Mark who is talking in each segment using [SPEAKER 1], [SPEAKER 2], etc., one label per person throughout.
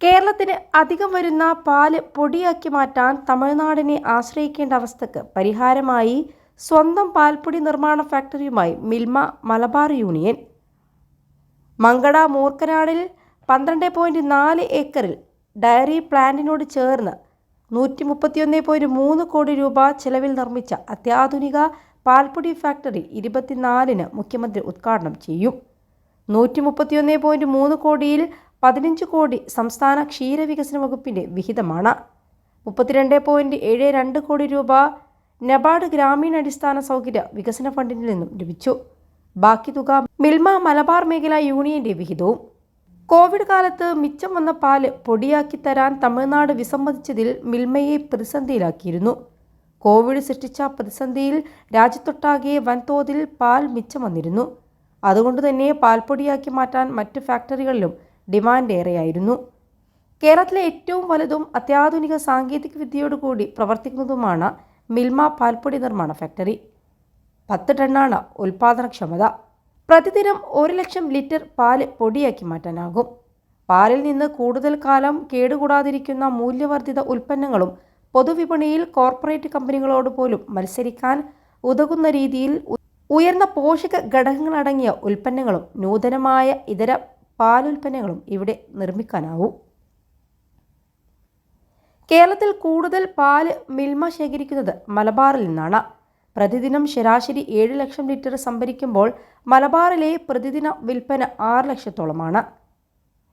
[SPEAKER 1] കേരളത്തിന് അധികം വരുന്ന പാൽ പൊടിയാക്കി മാറ്റാൻ തമിഴ്നാടിനെ ആശ്രയിക്കേണ്ട അവസ്ഥക്ക് പരിഹാരമായി സ്വന്തം പാൽപ്പൊടി നിർമ്മാണ ഫാക്ടറിയുമായി മിൽമ മലബാർ യൂണിയൻ. മങ്കട മൂർക്കനാടിൽ പന്ത്രണ്ട് പോയിന്റ് നാല് ഏക്കറിൽ ഡയറി പ്ലാന്റിനോട് ചേർന്ന് നൂറ്റി മുപ്പത്തിയൊന്ന് പോയിന്റ് മൂന്ന് കോടി രൂപ ചെലവിൽ നിർമ്മിച്ച അത്യാധുനിക പാൽപ്പൊടി ഫാക്ടറി ഇരുപത്തിനാലിന് മുഖ്യമന്ത്രി ഉദ്ഘാടനം ചെയ്യും. നൂറ്റി മുപ്പത്തിയൊന്ന് പോയിന്റ് മൂന്ന് കോടിയിൽ പതിനഞ്ച് കോടി സംസ്ഥാന ക്ഷീരവികസന വകുപ്പിന്റെ വിഹിതമാണ്. മുപ്പത്തിരണ്ട് പോയിന്റ് ഏഴ് രണ്ട് കോടി രൂപ നബാർഡ് ഗ്രാമീണ അടിസ്ഥാന സൗകര്യ വികസന ഫണ്ടിൽ നിന്നും ലഭിച്ചു. ബാക്കി തുക മിൽമ മലബാർ മേഖല യൂണിയന്റെ വിഹിതവും. കോവിഡ് കാലത്ത് മിച്ചം വന്ന പാൽ പൊടിയാക്കി തരാൻ തമിഴ്നാട് വിസമ്മതിച്ചതിൽ മിൽമയെ പ്രതിസന്ധിയിലാക്കിയിരുന്നു. കോവിഡ് സൃഷ്ടിച്ച പ്രതിസന്ധിയിൽ രാജ്യത്തൊട്ടാകെ വൻതോതിൽ പാൽ മിച്ചം വന്നിരുന്നു. അതുകൊണ്ട് തന്നെ പാൽപ്പൊടിയാക്കി മാറ്റാൻ മറ്റ് ഫാക്ടറികളിലും ഡിമാൻഡ് ഏറെയായിരുന്നു കേരളത്തിലെ ഏറ്റവും വലുതും അത്യാധുനിക സാങ്കേതിക വിദ്യയോടുകൂടി പ്രവർത്തിക്കുന്നതുമാണ് മിൽമ പാൽപ്പൊടി നിർമ്മാണ ഫാക്ടറി. പത്ത് ടണ്ണാണ് ഉൽപാദനക്ഷമത. പ്രതിദിനം ഒരു ലക്ഷം ലിറ്റർ പാൽ പൊടിയാക്കി മാറ്റാനാകും. പാലിൽ നിന്ന് കൂടുതൽ കാലം കേടുകൂടാതിരിക്കുന്ന മൂല്യവർദ്ധിത ഉൽപ്പന്നങ്ങളും പൊതുവിപണിയിൽ കോർപ്പറേറ്റ് കമ്പനികളോട് പോലും മത്സരിക്കാൻ ഉതകുന്ന രീതിയിൽ ഉയർന്ന പോഷക ഘടകങ്ങളടങ്ങിയ ഉൽപ്പന്നങ്ങളും നൂതനമായ ഇതര പാലുൽപ്പന്നങ്ങളും ഇവിടെ നിർമ്മിക്കാനാവും. കേരളത്തിൽ കൂടുതൽ പാൽ മിൽമ ശേഖരിക്കുന്നത് മലബാറിൽ നിന്നാണ്. പ്രതിദിനം ശരാശരി ഏഴ് ലക്ഷം ലിറ്റർ സംഭരിക്കുമ്പോൾ മലബാറിലെ പ്രതിദിന വിൽപ്പന ആറ് ലക്ഷത്തോളമാണ്.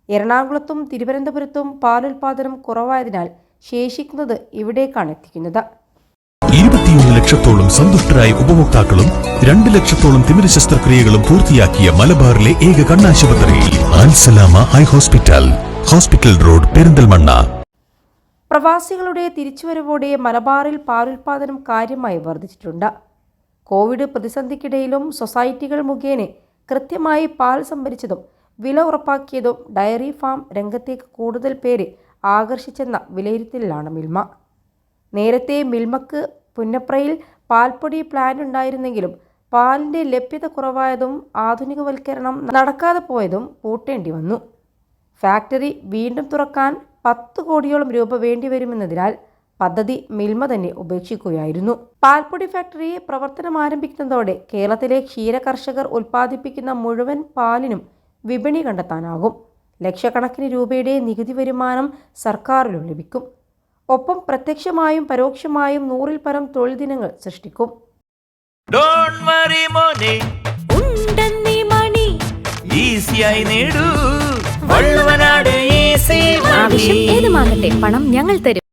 [SPEAKER 1] എറണാകുളത്തും തിരുവനന്തപുരത്തും പാലുൽപാദനം കുറവായതിനാൽ ശേഷിക്കുന്നത് ഇവിടേക്കാണ് എത്തിക്കുന്നത്.
[SPEAKER 2] ലക്ഷത്തോളം സന്തുഷ്ടരായ ഉപഭോക്താക്കളും രണ്ട് ലക്ഷത്തോളം തിമിര ശസ്ത്രക്രിയകളും പൂർത്തിയാക്കിയ മലബാറിലെ ഏക കണ്ണാശുപത്രി. Alsalama eye hospital. Hospital road Perinthalmanna.
[SPEAKER 1] പ്രവാസികളുടെ തിരിച്ചുവരവോടെ മലബാറിൽ പാലുൽപാദനം കാര്യമായി വർദ്ധിച്ചിട്ടുണ്ട്. കോവിഡ് പ്രതിസന്ധിക്കിടയിലും സൊസൈറ്റികൾ മുഖേന കൃത്യമായി പാൽ സംഭരിച്ചതും വില ഉറപ്പാക്കിയതും ഡയറി ഫാം രംഗത്തേക്ക് കൂടുതൽ പേരെ ആകർഷിച്ചെന്ന വിലയിരുത്തലിലാണ് മിൽമ. നേരത്തെ മിൽമക്ക് പുന്നപ്രയിൽ പാൽപ്പൊടി പ്ലാന്റ് ഉണ്ടായിരുന്നെങ്കിലും പാലിന്റെ ലഭ്യത കുറവായതും ആധുനികവൽക്കരണം നടക്കാതെ പോയതും പൂട്ടേണ്ടി വന്നു. ഫാക്ടറി വീണ്ടും തുറക്കാൻ പത്ത് കോടിയോളം രൂപ വേണ്ടിവരുമെന്നതിനാൽ പദ്ധതി മിൽമ തന്നെ ഉപേക്ഷിക്കുകയായിരുന്നു. പാൽപ്പൊടി ഫാക്ടറി പ്രവർത്തനം ആരംഭിക്കുന്നതോടെ കേരളത്തിലെ ക്ഷീര കർഷകർ ഉൽപ്പാദിപ്പിക്കുന്ന മുഴുവൻ പാലിനും വിപണി കണ്ടെത്താനാകും. ലക്ഷക്കണക്കിന് രൂപയുടെ നികുതി വരുമാനം സർക്കാരിലും ലഭിക്കും. ഒപ്പം പ്രത്യക്ഷമായും പരോക്ഷമായും നൂറിൽ പരം തൊഴിൽ ദിനങ്ങൾ സൃഷ്ടിക്കും.
[SPEAKER 3] ഡോണ്ട് വറി മോനെ.
[SPEAKER 4] ഉണ്ടെന്നീ മണി.
[SPEAKER 3] ഈസിയായി നേടൂ. വള്ളുവനാട് ഈസി
[SPEAKER 4] ആവശ്യം ഏതുമാകട്ടെ പണം ഞങ്ങൾ തരും.